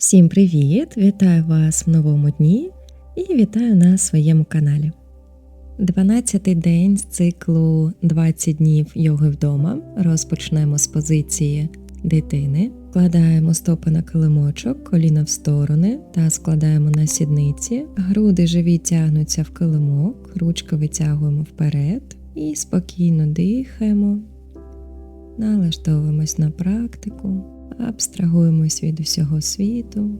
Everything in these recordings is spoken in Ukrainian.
Всім привіт! Вітаю вас в новому дні і вітаю на своєму каналі. 12-й день з циклу 20 днів йоги вдома. Розпочнемо з позиції дитини. Складаємо стопи на килимочок, коліна в сторони та складаємо на сідниці. Груди живі тягнуться в килимок, ручки витягуємо вперед і спокійно дихаємо, налаштовуємось на практику абстрагуємось від усього світу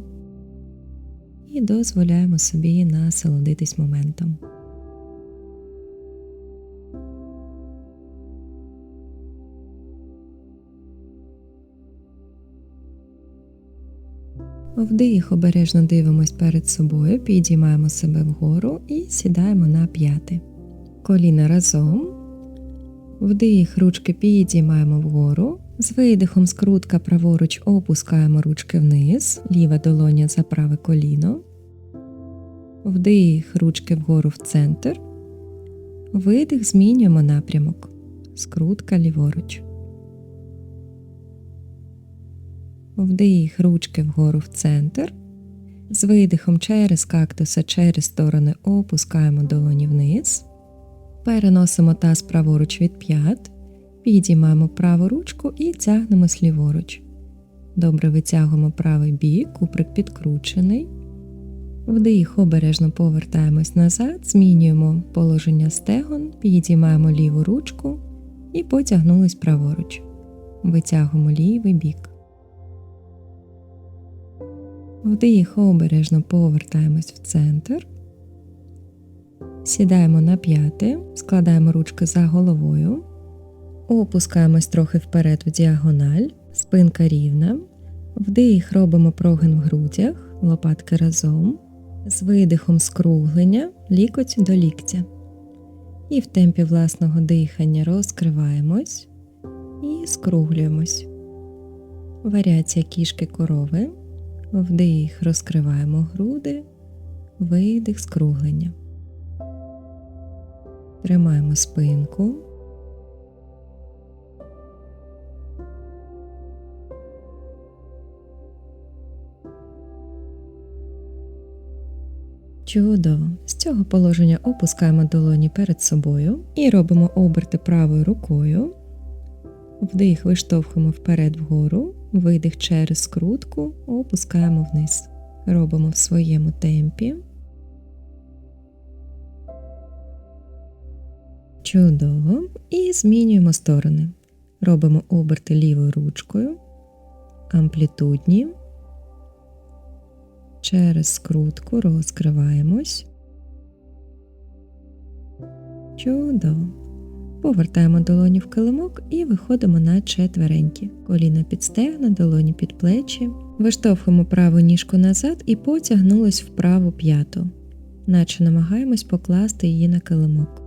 і дозволяємо собі насолодитись моментом. Вдих обережно дивимось перед собою, підіймаємо себе вгору і сідаємо на п'яти. Коліна разом. Вдих, ручки підіймаємо вгору, з видихом скрутка праворуч опускаємо ручки вниз, ліва долоня за праве коліно. Вдих, ручки вгору в центр. Видих, змінюємо напрямок. Скрутка ліворуч. Вдих, ручки вгору в центр. З видихом через кактуса через сторони опускаємо долоні вниз. Переносимо таз праворуч від п'ят. Підіймаємо праву ручку і тягнемось ліворуч. Добре витягуємо правий бік, куприк підкручений. Вдих, обережно повертаємось назад, змінюємо положення стегон, підіймаємо ліву ручку і потягнулись праворуч. Витягуємо лівий бік. Вдих, обережно повертаємось в центр. Сідаємо на п'яти, складаємо ручки за головою. Опускаємось трохи вперед в діагональ, спинка рівна. Вдих робимо прогин в грудях, лопатки разом. З видихом скруглення, лікоть до ліктя. І в темпі власного дихання розкриваємось і скруглюємось. Варіація кішки корови. Вдих, розкриваємо груди, видих скруглення. Тримаємо спинку. Чудово! З цього положення опускаємо долоні перед собою і робимо оберти правою рукою. Вдих виштовхуємо вперед вгору, видих через скрутку, опускаємо вниз. Робимо в своєму темпі. Чудово. І змінюємо сторони. Робимо оберти лівою ручкою, амплітудні. Через скрутку розкриваємось. Чудово. Повертаємо долоні в килимок і виходимо на четверенькі. Коліна під стегна, долоні під плечі. Виштовхуємо праву ніжку назад і потягнулись в праву п'яту, наче намагаємось покласти її на килимок.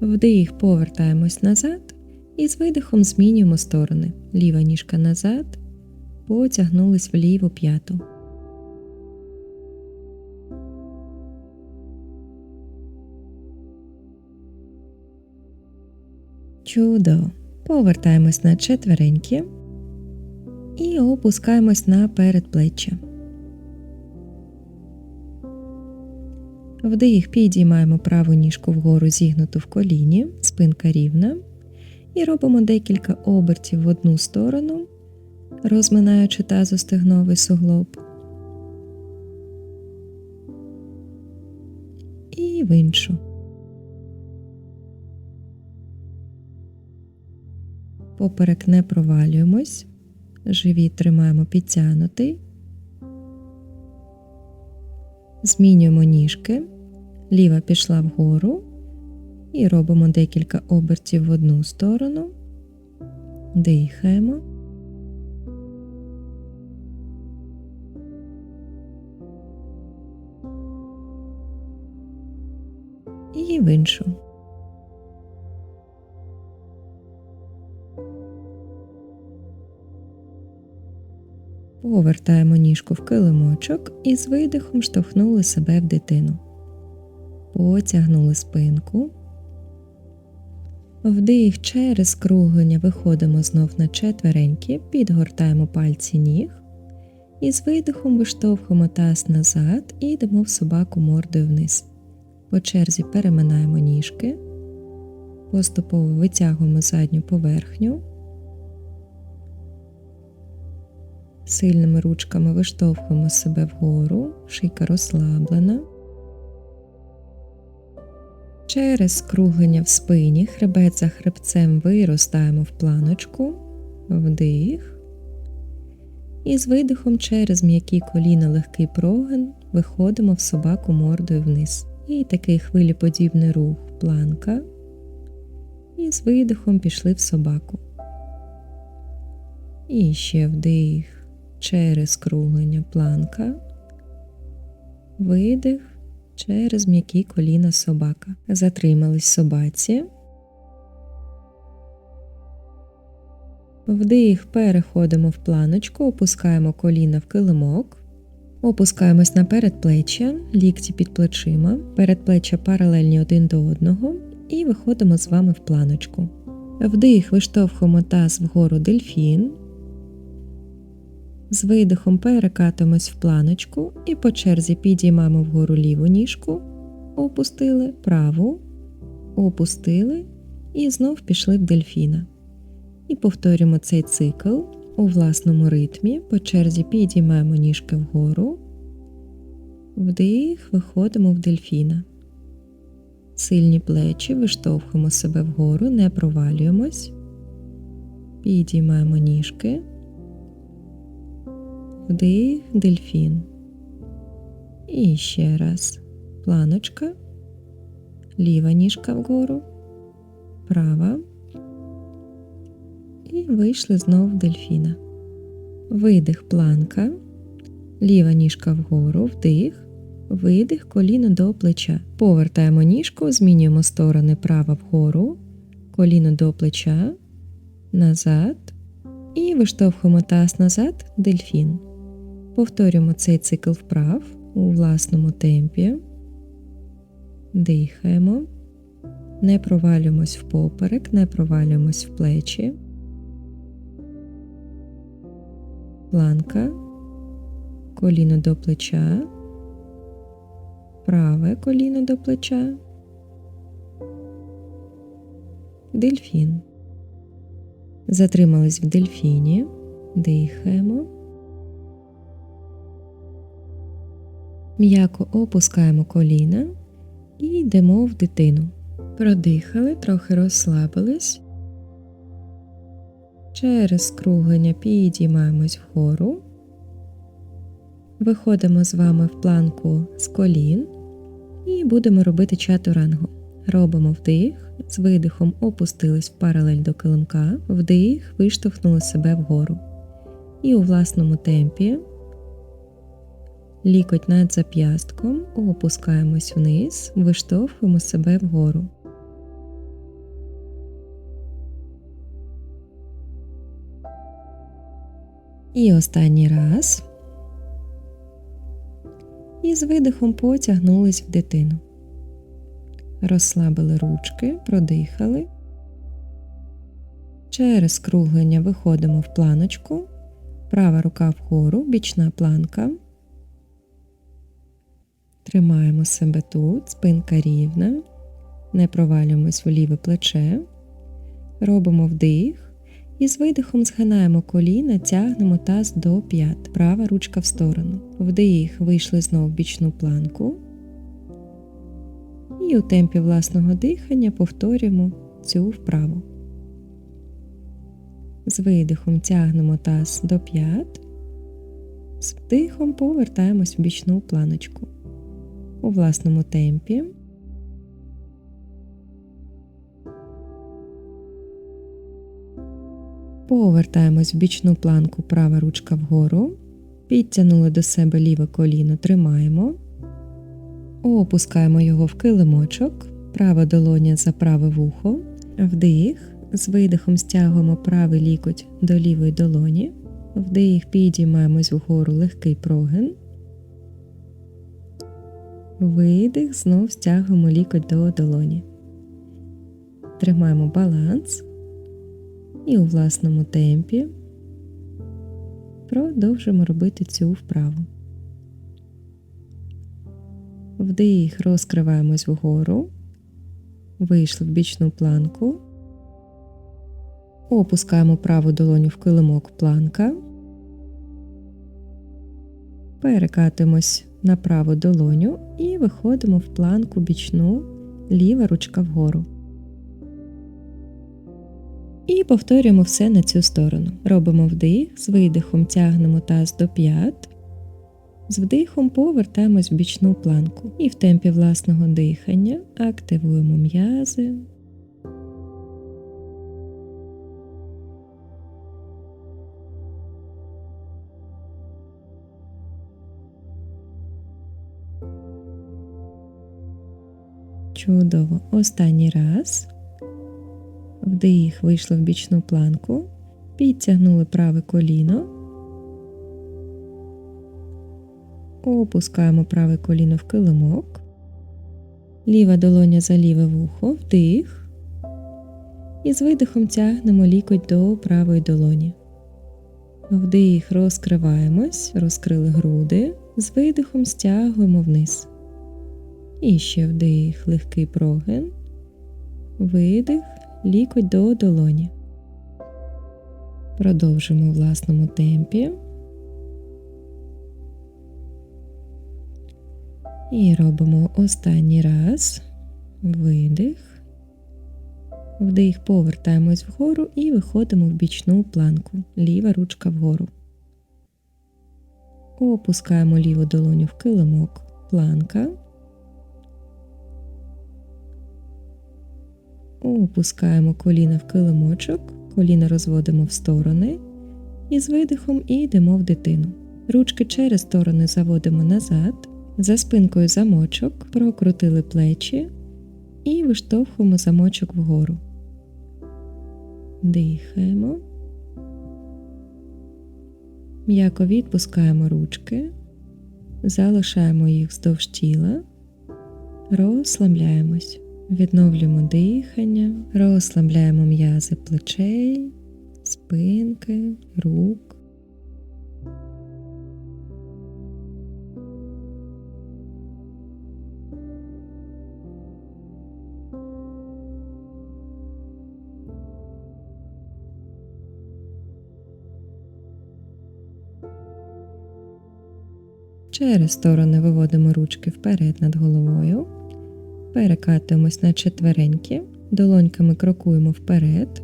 Вдих, повертаємось назад і з видихом змінюємо сторони. Ліва ніжка назад, потягнулись в ліву п'яту. Чудово. Повертаємось на четвереньки і опускаємось на передплеччя. Вдих підіймаємо праву ніжку вгору зігнуту в коліні, спинка рівна. І робимо декілька обертів в одну сторону розминаючи тазостегновий суглоб. І в іншу. Поперек не провалюємось, живіт тримаємо підтягнутий, змінюємо ніжки, ліва пішла вгору і робимо декілька обертів в одну сторону, дихаємо. і в іншу. Повертаємо ніжку в килимочок і з видихом штовхнули себе в дитину. Потягнули спинку. Вдих через скруглення виходимо знов на четвереньки, підгортаємо пальці ніг І з видихом виштовхуємо таз назад і йдемо в собаку мордою вниз. По черзі переминаємо ніжки, поступово витягуємо задню поверхню. Сильними ручками виштовхуємо себе вгору, шийка розслаблена. Через скруглення в спині хребет за хребцем виростаємо в планочку, вдих. І з видихом через м'які коліна легкий прогин виходимо в собаку мордою вниз. І такий хвилеподібний рух планка. І з видихом пішли в собаку. І ще вдих через скруглення планка. Видих через м'які коліна собака. Затримались собаці. Вдих, переходимо в планочку, опускаємо коліна в килимок, опускаємось на передплеччя, лікті під плечима, передплеччя паралельні один до одного і виходимо з вами в планочку. Вдих, виштовхуємо таз вгору дельфін. З видихом перекатимось в планочку і по черзі підіймаємо вгору ліву ніжку, опустили праву, опустили. І знов пішли в дельфіна. І повторюємо цей цикл у власному ритмі. По черзі підіймаємо ніжки вгору, вдих, виходимо в дельфіна. Сильні плечі, виштовхуємо себе вгору, не провалюємось, підіймаємо ніжки, вдих, дельфін. І ще раз планочка, ліва ніжка вгору, права і вийшли знов в дельфіна. Видих планка, ліва ніжка вгору, вдих, видих, коліно до плеча. Повертаємо ніжку, змінюємо сторони права вгору, коліно до плеча, назад. І виштовхуємо таз назад, дельфін. Повторюємо цей цикл вправ у власному темпі. Дихаємо. Не провалюємось в поперек, не провалюємось в плечі. планка, коліно до плеча, праве коліно до плеча, дельфін. Затримались в дельфіні, дихаємо. М'яко опускаємо коліна і йдемо в дитину. Продихали, трохи розслабились. Через скруглення підіймаємось вгору, виходимо з вами в планку з колін і будемо робити чатурангу. Робимо вдих, з видихом опустились в паралель до килимка, вдих, виштовхнули себе вгору. І у власному темпі лікоть над зап'ястком, опускаємось вниз, виштовхуємо себе вгору. І останній раз. І з видихом потягнулись в дитину. Розслабили ручки, продихали. Через скруглення виходимо в планочку, права рука вгору, бічна планка. Тримаємо себе тут, спинка рівна, не провалюємось в ліве плече, робимо вдих. І з видихом згинаємо коліна, тягнемо таз до п'ят, права ручка в сторону. Вдих, вийшли знову в бічну планку. І у темпі власного дихання повторюємо цю вправу. З видихом тягнемо таз до п'ят, з вдихом повертаємось в бічну планочку. У власному темпі. Повертаємось в бічну планку, права ручка вгору. Підтягнули до себе ліве коліно, тримаємо. Опускаємо його в килимочок, права долоня за праве вухо, вдих. З видихом стягуємо правий лікоть до лівої долоні. Вдих, підіймаємось вгору легкий прогин. Видих, знов стягуємо лікоть до долоні. Тримаємо баланс і у власному темпі продовжимо робити цю вправу. Вдих, розкриваємось вгору, вийшли в бічну планку, опускаємо праву долоню в килимок планка, перекатимось на праву долоню і виходимо в планку бічну, ліва ручка вгору. І повторюємо все на цю сторону. Робимо вдих, з видихом тягнемо таз до п'ят, з вдихом повертаємось в бічну планку. І в темпі власного дихання активуємо м'язи. Чудово. Останній раз. Вдих, вийшли в бічну планку, підтягнули праве коліно, опускаємо праве коліно в килимок, ліва долоня за ліве вухо, вдих, і з видихом тягнемо лікоть до правої долоні. Вдих, розкриваємось, розкрили груди, з видихом стягуємо вниз. І ще вдих, легкий прогин, видих, лікоть до долоні. Продовжимо у власному темпі. І робимо останній раз видих, вдих, повертаємось вгору і виходимо в бічну планку, ліва ручка вгору. Опускаємо ліву долоню в килимок, планка. Опускаємо коліна в килимочок, коліна розводимо в сторони і з видихом і йдемо в дитину. Ручки через сторони заводимо назад, за спинкою замочок, прокрутили плечі і виштовхуємо замочок вгору. Дихаємо. М'яко відпускаємо ручки, залишаємо їх вздовж тіла, розслабляємось. Відновлюємо дихання, розслабляємо м'язи плечей, спинки, рук. Через сторони виводимо ручки вперед над головою. Перекатуємось на четвереньки, долоньками крокуємо вперед.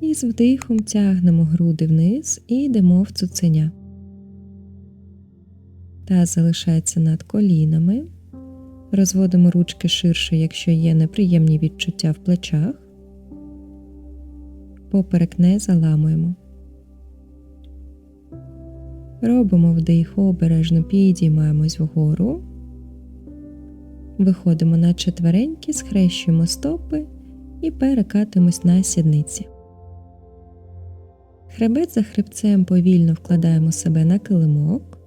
І з вдихом тягнемо груди вниз і йдемо в цуценя. Таз залишається над колінами. Розводимо ручки ширше, якщо є неприємні відчуття в плечах. Поперек не заламуємо. Робимо вдих, обережно підіймаємось вгору. Виходимо на четвереньки, схрещуємо стопи і перекатуємось на сідниці. Хребет за хребцем повільно вкладаємо себе на килимок.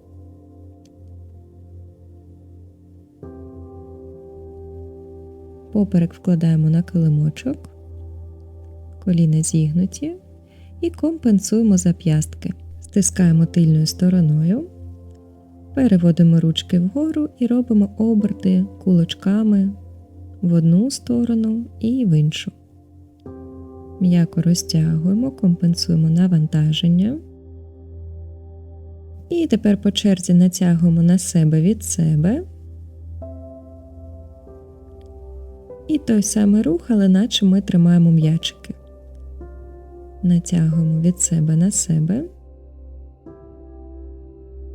Поперек вкладаємо на килимочок, коліна зігнуті і компенсуємо зап'ястки. Стискаємо тильною стороною. Переводимо ручки вгору і робимо оберти кулачками в одну сторону і в іншу. М'яко розтягуємо, компенсуємо навантаження. І тепер по черзі натягуємо на себе від себе. І той самий рух, але наче ми тримаємо м'ячики. Натягуємо від себе на себе.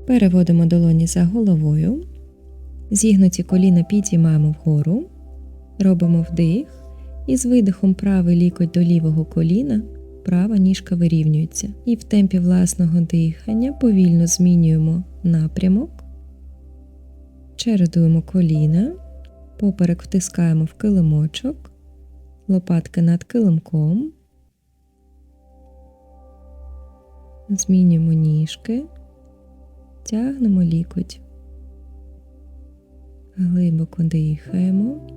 Переводимо долоні за головою, зігнуті коліна підіймаємо вгору, робимо вдих. І з видихом правий лікоть до лівого коліна, права ніжка вирівнюється. І в темпі власного дихання повільно змінюємо напрямок, чередуємо коліна, поперек втискаємо в килимочок, лопатки над килимком, змінюємо ніжки. Тягнемо лікоть, глибоко дихаємо,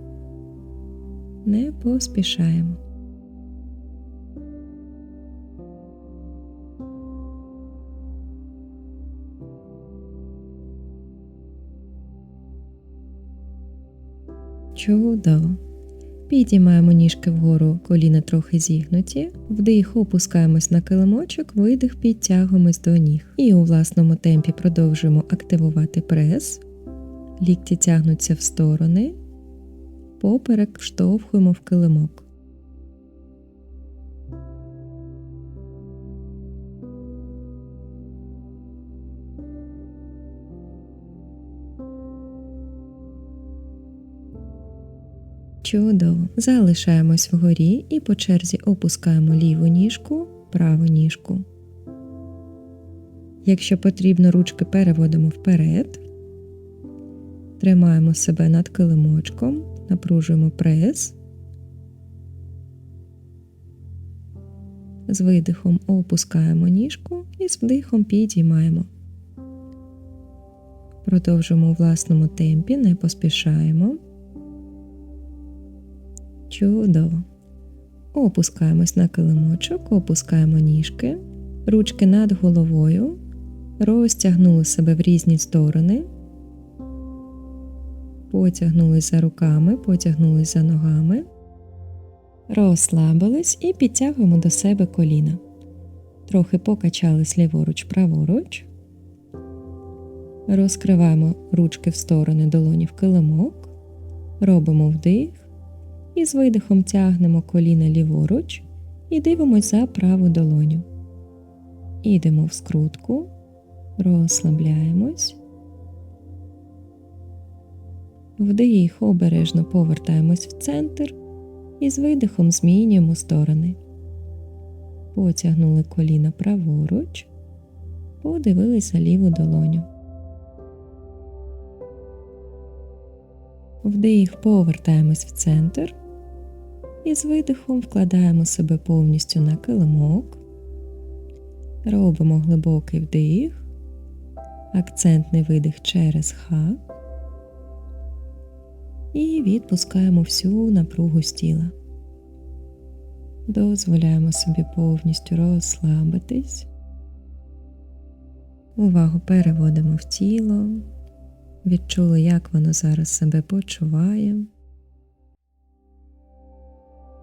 не поспішаємо. Чудово. Підіймаємо ніжки вгору, коліна трохи зігнуті. Вдих, опускаємось на килимочок, видих, підтягуємось до ніг. І у власному темпі продовжуємо активувати прес. Лікті тягнуться в сторони. Поперек штовхуємо в килимок. Чудово. Залишаємось вгорі і по черзі опускаємо ліву ніжку, праву ніжку. Якщо потрібно, ручки переводимо вперед. Тримаємо себе над килимочком, напружуємо прес. З видихом опускаємо ніжку і з вдихом підіймаємо. Продовжуємо у власному темпі, не поспішаємо. Чудово. Опускаємось на килимочок, опускаємо ніжки, ручки над головою, розтягнули себе в різні сторони, потягнулись за руками, потягнулись за ногами, розслабились і підтягуємо до себе коліна. Трохи покачались ліворуч, праворуч. Розкриваємо ручки в сторони долоні в килимок, робимо вдих. І з видихом тягнемо коліна ліворуч і дивимося за праву долоню. Ідемо в скрутку, розслабляємось. Вдих обережно повертаємось в центр і з видихом змінюємо сторони. Потягнули коліна праворуч, подивились за ліву долоню. Вдих повертаємось в центр і з видихом вкладаємо себе повністю на килимок, робимо глибокий вдих, акцентний видих через ха і відпускаємо всю напругу з тіла. Дозволяємо собі повністю розслабитись. Увагу переводимо в тіло, відчули, як воно зараз себе почуває.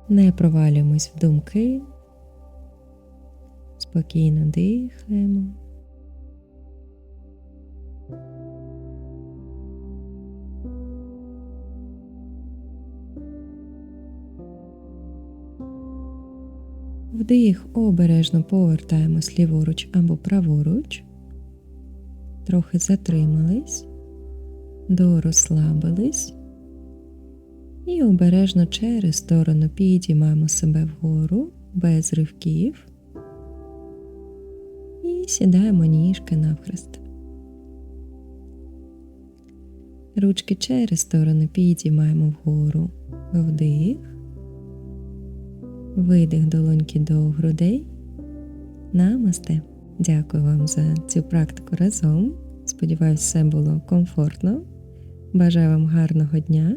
Не провалюємось в думки, спокійно дихаємо. Вдих обережно повертаємось ліворуч або праворуч, трохи затримались, дорозслабились. І обережно через сторону підіймаємо себе вгору без ривків і сідаємо ніжки навхрест. Ручки через сторону підіймаємо вгору вдих, видих долоньки до грудей. Намасте. Дякую вам за цю практику разом. Сподіваюсь, все було комфортно. Бажаю вам гарного дня